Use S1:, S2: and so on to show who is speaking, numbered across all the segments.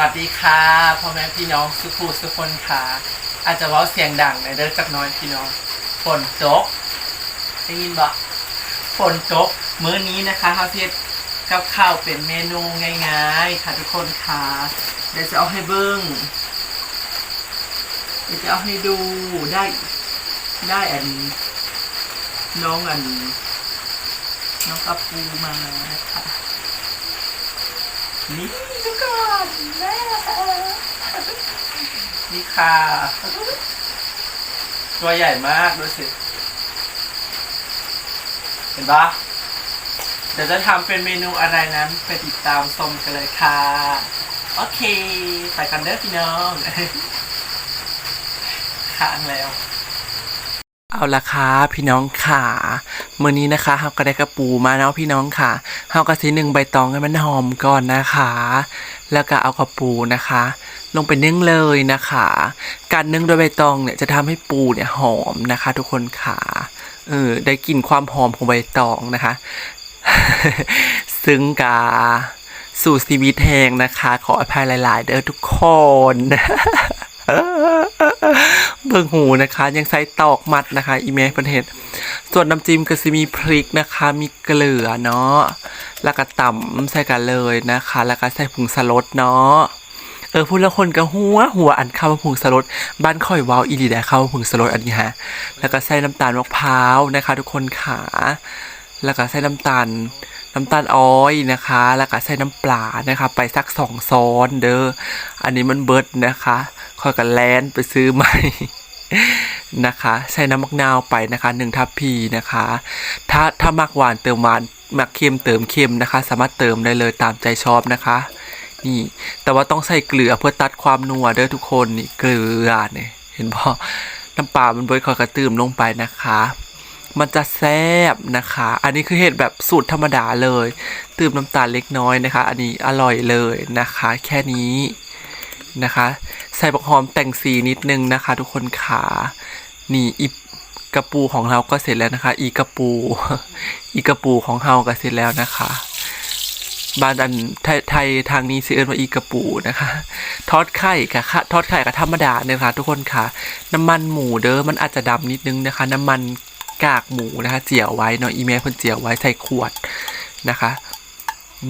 S1: วัสดีค่ะพ่อแม่พี่น้องสุภูสุคนค่ะอาจจะเว้าเสียงดังในเด้อจักน้อยพี่น้องฝนตกได้ยินบ่ฝนตกมื้อนี้นะคะเขาเทียกับข้าวเป็นเมนูง่ายๆ ค่ะทุกคนค่ะเดี๋ยวจะเอาให้เบิ้งเดี๋ยวจะเอาให้ดูได้ได้อันน้องอันน้องกระปูมาค่ะ นี่ทุกคนแม่นี่ค่ะตัวใหญ่มากดูสิ เห็นปะเดี๋ยวจะทำเป็นเมนูอะไรนั้นไปติดตามชมกันเลยค่ะ โอเค ไปกันเด้อพี่น้อง ค้างแล้ว เอาละค่ะพี่น้องค่ะมื้อนี้นะคะเฮาก็ได้กระปูมาเนาะพี่น้องค่ะเฮาก็สิหนึ่งใบตองให้มันหอมก่อนนะคะ แล้วก็เอากระปูนะคะ ลงไปนึ่งเลยนะคะ การนึ่งโดยใบตองเนี่ยจะทำให้ปูเนี่ยหอมนะคะ ทุกคนค่ะเออได้กลิ่นความหอมของใบตองนะคะ ซึ่งกาสู่ชีวิตแหงนะคะ ขออภัยหลาย ๆ เด้อทุกคน เบิ่งหูนะคะ ยังใส่ตอกมัดนะคะอีเมลประเทศ ส่วนน้ำจิ้มก็จะมีพริกนะคะ มีเกลือเนาะแล้วก็ต่ำใส่กันเลยนะคะ แล้วก็ใส่ผงสลดเนาะเออพูดแล้วคนก็หัวหัวอันข้าวผงสลดบ้านข่อยวาวอีดีได้ข้าวผงสลดอันนี้ฮะแล้วก็ใส่น้ำตาลมะพร้าวนะคะ ทุกคนขาแล้วก็ใส่น้ำตาลน้ำตาลอ้อยนะคะ แล้วก็ใส่น้ำปลานะคะ ไปสักสองซ้อนเด้อ อันนี้มันเบิดนะคะ คอยกันแลนไปซื้อใหม่นะคะใส่น้ำมะนาวไปนะคะหนึ่งทัพพีนะคะ ถ้าถ้ามักหวานเติมหวานมักเค็มเติมเค็มนะคะ สามารถเติมได้เลยตามใจชอบนะคะนี่แต่ว่าต้องใส่เกลือเพื่อตัดความนัวเด้อทุกคนนี่เกลือเนี่ยเห็นพอน้ำปลามันเบิดคอยกระตืมลงไปนะคะ มันจะแซ่บนะคะ อันนี้คือเห็ดแบบสูตรธรรมดาเลย ตืมน้ำตาลเล็กน้อยนะคะ อันนี้อร่อยเลยนะคะ แค่นี้ นะคะ ใส่บักหอมแต่งสีนิดนึงนะคะ ทุกคนขานี่อีกระปูของเราก็เสร็จแล้วนะคะ อีกระปู อีกระปูของเราก็เสร็จแล้วนะคะบ้านอันไทยทางนี้สิเอิ้นว่าอีกระปูนะคะ ทอดไข่กับค่ะทอดไข่กับธรรมดาเนี่ยค่ะ ทุกคนค่ะ น้ำมันหมูเด้อมันอาจจะดำนิดนึงนะคะ น้ำมันกากหมูนะคะ เจียวไว้เนาะอีเมลเพิ่นเจียวไว้ใส่ขวดนะคะ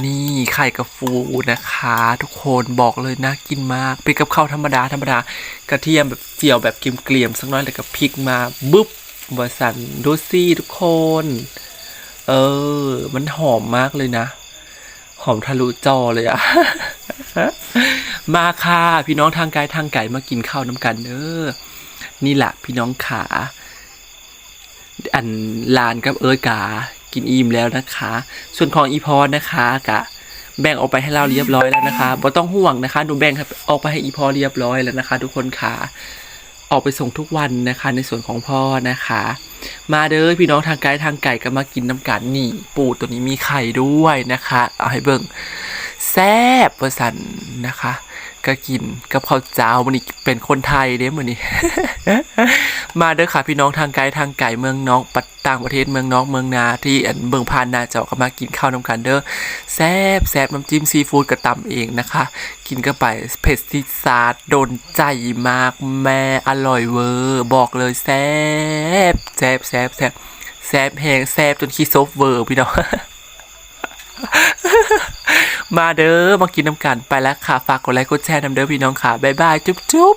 S1: นี่ไข่กับฟูนะคะ ทุกคนบอกเลยน่ากินมากเป็นกับข้าวธรรมดาธรรมดากระเทียมแบบเจียวแบบเกรียมๆสักน้อยแล้วก็พริกมาบึ๊บวาสันดูซี่ทุกคน เออ มันหอมมากเลยนะ หอมทะลุจอเลยอะมาค่ะ พี่น้องทางไกลทางไก่มากินข้าวน้ำกันเด้อนี่แหละพี่น้องขา อันลานกับเอ้ยกา กินอิ่มแล้วนะคะ ส่วนของอีพอนะคะกะแบ่งออกไปให้เราเรียบร้อยแล้วนะคะบ่ต้องห่วงนะคะหนูแบ่งออกไปให้อีพอเรียบร้อยแล้วนะคะ ทุกคนค่ะออกไปส่งทุกวันนะคะ ในส่วนของพ่อนะคะ มาเด้อพี่น้องทางไกลทางไก่ก็มากินน้ำกันนี่ ปูตัวนี้มีไข่ด้วยนะคะ เอาให้เบิ่งแซ่บประสันนะคะ ก็กินกับข้าวเจ้ามันนี่เป็นคนไทยเด้มือนี้ มาเด้อค่ะพี่น้องทางไกลทางไก่เมืองน้องปัดต่างประเทศเมืองน้องเมืองนาที่เมืองพานนาเจ้าก็มากินข้าวน้ำกันเด้อแซ่บแซ่บน้ำจิ้มซีฟู้ดกระตำเองนะคะ กินกันไปเผ็ดซีซาดโดนใจมากแม่อร่อยเวอร์บอกเลยแซ่บแซ่บแซ่บแซ่บแซ่บแหงแซ่บจนขี้ซบเวอร์พี่น้อง มาเด้อมากินน้ำกันไปแล้วค่ะ ฝากกดไลค์กดแชร์น้ำเด้อพี่น้องค่ะ บ๊ายบาย จุ๊บจุ๊บ